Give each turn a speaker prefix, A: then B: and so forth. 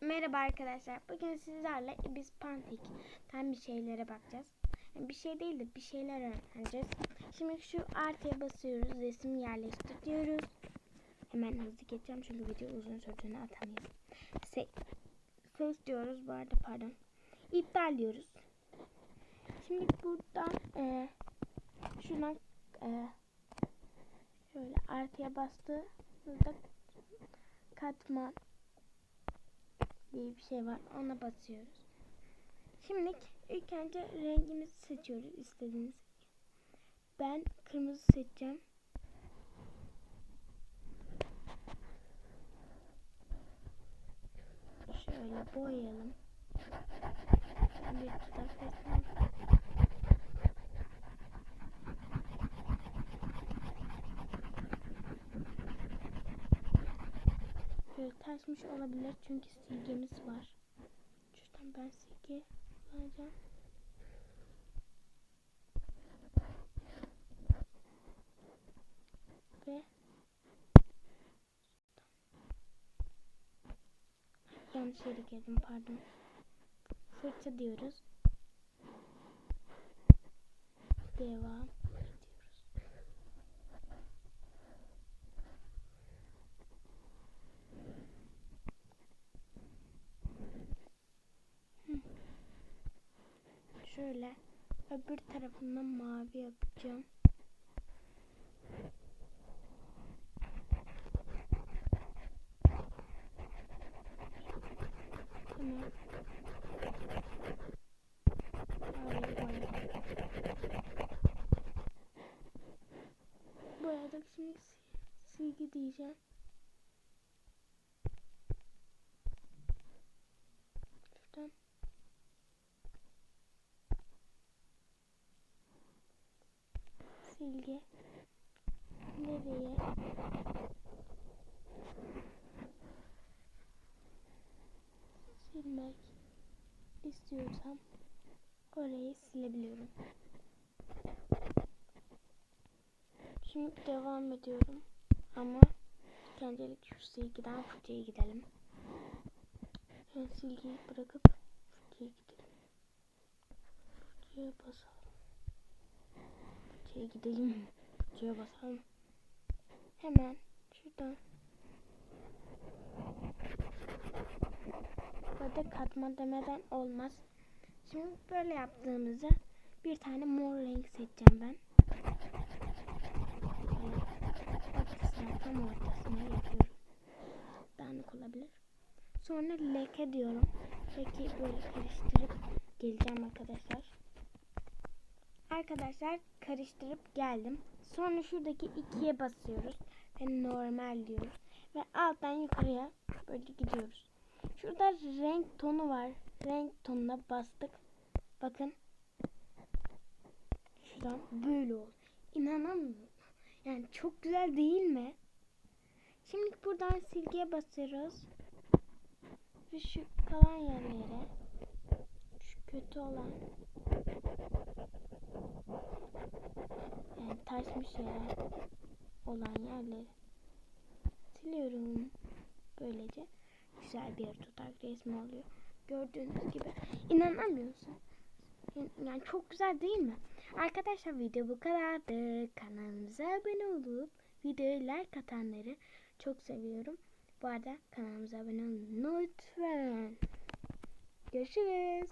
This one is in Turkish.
A: Merhaba arkadaşlar. Bugün sizlerle biz Pantik'ten bir şeylere bakacağız. Yani bir şey değil de bir şeyler öğreneceğiz. Şimdi şu artıya basıyoruz. Resim yerleştir diyoruz. Hemen hızlı geçeceğim çünkü video uzun sürdüğünü atamıyorum. Se ses diyoruz bu arada pardon. İptal diyoruz. Şimdi buradan e, şuradan e, şöyle artıya bastığımızda katman diye bir şey var. Ona basıyoruz. Şimdi ilk önce rengimizi seçiyoruz istediğiniz. Ben kırmızı seçeceğim. Şöyle boyayalım. Bir tutak resmi. Böyle taşmış olabilir çünkü silgimiz var. Şuradan ben silgi alacağım. Ve yanlış yere girdim pardon. Fırça diyoruz. Devam Şöyle öbür tarafından mavi yapacağım. Tamam. Boyadık şimdi sil- silgi diyeceğim. Şuradan silgi nereye silmek istiyorsam orayı silebiliyorum. Şimdi devam ediyorum ama öncelik şu silgiden fırçaya gidelim. Yani silgiyi bırakıp fırçaya gidelim. Fırçaya basalım. Fırçaya gidelim. Fırçaya basalım. Hemen şuradan Burada katma demeden olmaz. Şimdi böyle yaptığımızda bir tane mor renk seçeceğim ben. Ortasına tam ortasına yapıyorum. Dağınık olabilir. Sonra leke diyorum. Lekeyi böyle karıştırıp geleceğim arkadaşlar. Arkadaşlar karıştırıp geldim. Sonra şuradaki ikiye basıyoruz. Ve normal diyoruz. Ve alttan yukarıya böyle gidiyoruz. Şurada renk tonu var. Renk tonuna bastık. Bakın. Şuradan böyle oldu. İnanamıyorum. Yani çok güzel değil mi? Şimdi buradan silgiye basıyoruz. Ve şu kalan yerlere şu kötü olan yani taşmış yere olan yerleri siliyorum. Böylece güzel bir tutak resmi oluyor. Gördüğünüz gibi. inanamıyorsun. Yani çok güzel değil mi? Arkadaşlar video bu kadardı. Kanalımıza abone olup videoyu like atanları çok seviyorum. Bu arada kanalımıza abone olun lütfen. Görüşürüz.